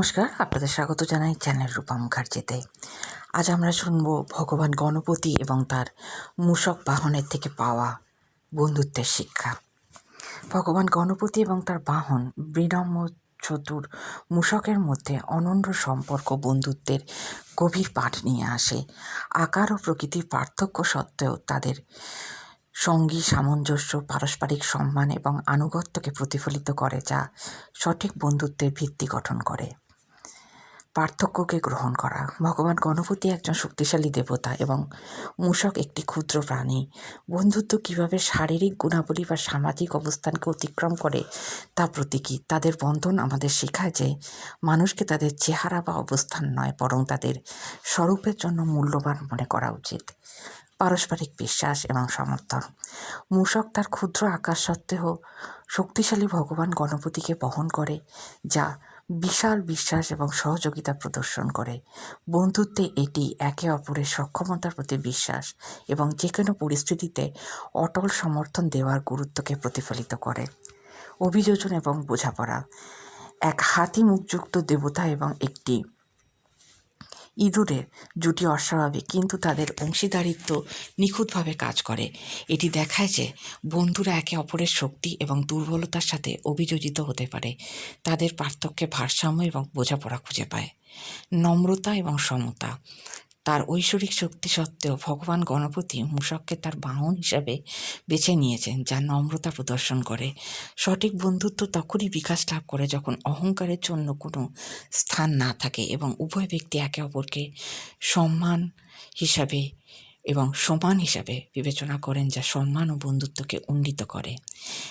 নমস্কার, আপনাদের স্বাগত জানাই চ্যানেল রূপা মুখার্জিতে। আজ আমরা শুনব ভগবান গণপতি এবং তার মূষক বাহনের থেকে পাওয়া বন্ধুত্বের শিক্ষা। ভগবান গণপতি এবং তার বাহন বিনম্র চতুর মূষকের মধ্যে অনন্য সম্পর্ক, বন্ধুত্বের গভীর পাঠ নিয়ে আসে। আকার ও প্রকৃতির পার্থক্য সত্ত্বেও তাদের সঙ্গী সামঞ্জস্য, পারস্পরিক সম্মান এবং আনুগত্যকে প্রতিফলিত করে, যা সঠিক বন্ধুত্বের ভিত্তি গঠন করে। পার্থক্যকে গ্রহণ করা। ভগবান গণপতি একজন শক্তিশালী দেবতা এবং মূষক একটি ক্ষুদ্র প্রাণী। বন্ধুত্ব কীভাবে শারীরিক গুণাবলী বা সামাজিক অবস্থানকে অতিক্রম করে তা প্রতীকী। তাদের বন্ধন আমাদের শেখায় যে মানুষকে তাদের চেহারা বা অবস্থান নয়, বরং তাদের স্বরূপের জন্য মূল্যবান মনে করা উচিত। পারস্পরিক বিশ্বাস এবং সমর্থন। মূষক তার ক্ষুদ্র আকার সত্ত্বেও শক্তিশালী ভগবান গণপতিকে বহন করে, যা বিশাল বিশ্বাস এবং সহযোগিতা প্রদর্শন করে। বন্ধুত্বে এটি একে অপরের সক্ষমতার প্রতি বিশ্বাস এবং যে কোনো পরিস্থিতিতে অটল সমর্থন দেওয়ার গুরুত্বকে প্রতিফলিত করে। অভিযোজন এবং বোঝাপড়া। এক হাতি মুখযুক্ত দেবতা এবং একটি ইঁদুরের জুটি অস্বাভাবিক, কিন্তু তাদের অংশীদারিত্ব নিখুঁতভাবে কাজ করে। এটি দেখায় যে বন্ধুরা একে অপরের শক্তি এবং দুর্বলতার সাথে অভিযোজিত হতে পারে। তাদের পার্থক্যে ভারসাম্য এবং বোঝাপড়া খুঁজে পায়। নম্রতা এবং সমতা। তার ঐশ্বরিক শক্তি সত্ত্বেও ভগবান গণপতি মূষককে তার বাহন হিসাবে বেছে নিয়েছেন, যা নম্রতা প্রদর্শন করে। সঠিক বন্ধুত্ব তখনই বিকাশ লাভ করে যখন অহংকারের জন্য কোনো স্থান না থাকে এবং উভয় ব্যক্তি একে অপরকে সম্মান হিসাবে এবং সমান হিসাবে বিবেচনা করেন যা সম্মান ও বন্ধুত্বকে উন্নীত করে।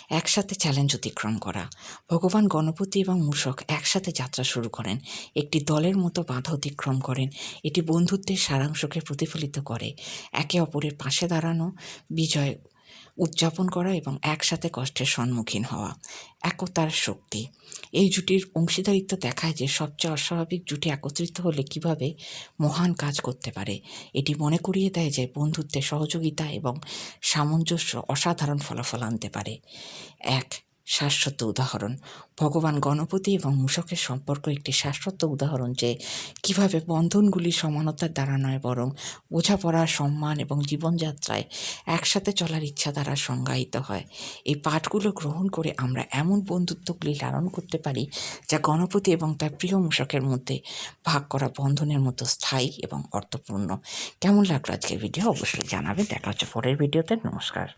একসাথে চ্যালেঞ্জ অতিক্রম করা। ভগবান গণপতি এবং মূষক একসাথে যাত্রা শুরু করেন। একটি দলের মতো বাধা অতিক্রম করেন। এটি বন্ধুত্বের সারাংশকে প্রতিফলিত করে। একে অপরের পাশে দাঁড়ানো, বিজয় উদযাপন করা এবং একসাথে কষ্টের সম্মুখীন হওয়া। একতার শক্তি। এই জুটির অংশীদারিত্ব দেখায় যে সবচেয়ে অস্বাভাবিক জুটি একত্রিত হলে কীভাবে মহান কাজ করতে পারে। এটি মনে করিয়ে দেয় যে বন্ধুত্বের সহযোগিতা এবং সামঞ্জস্য অসাধারণ ফলাফল আনতে পারে। এক শাশ্বত উদাহরণ। ভগবান গণপতি এবং মূষকের সম্পর্ক একটি শাশ্বত উদাহরণ যে, কীভাবে বন্ধনগুলি সমানতার দ্বারা নয় বরং বোঝাপড়া, সম্মান এবং জীবনযাত্রায় একসাথে চলার ইচ্ছা দ্বারা সংজ্ঞায়িত হয়। এই পাঠগুলো গ্রহণ করে আমরা এমন বন্ধুত্বগুলি লালন করতে পারি যা গণপতি এবং তার প্রিয় মূষকের মধ্যে ভাগ করা বন্ধনের মতো স্থায়ী এবং অর্থপূর্ণ। কেমন লাগল আজকের ভিডিও? অবশ্যই জানাবে দেখা হচ্ছে পরের ভিডিওতে। নমস্কার।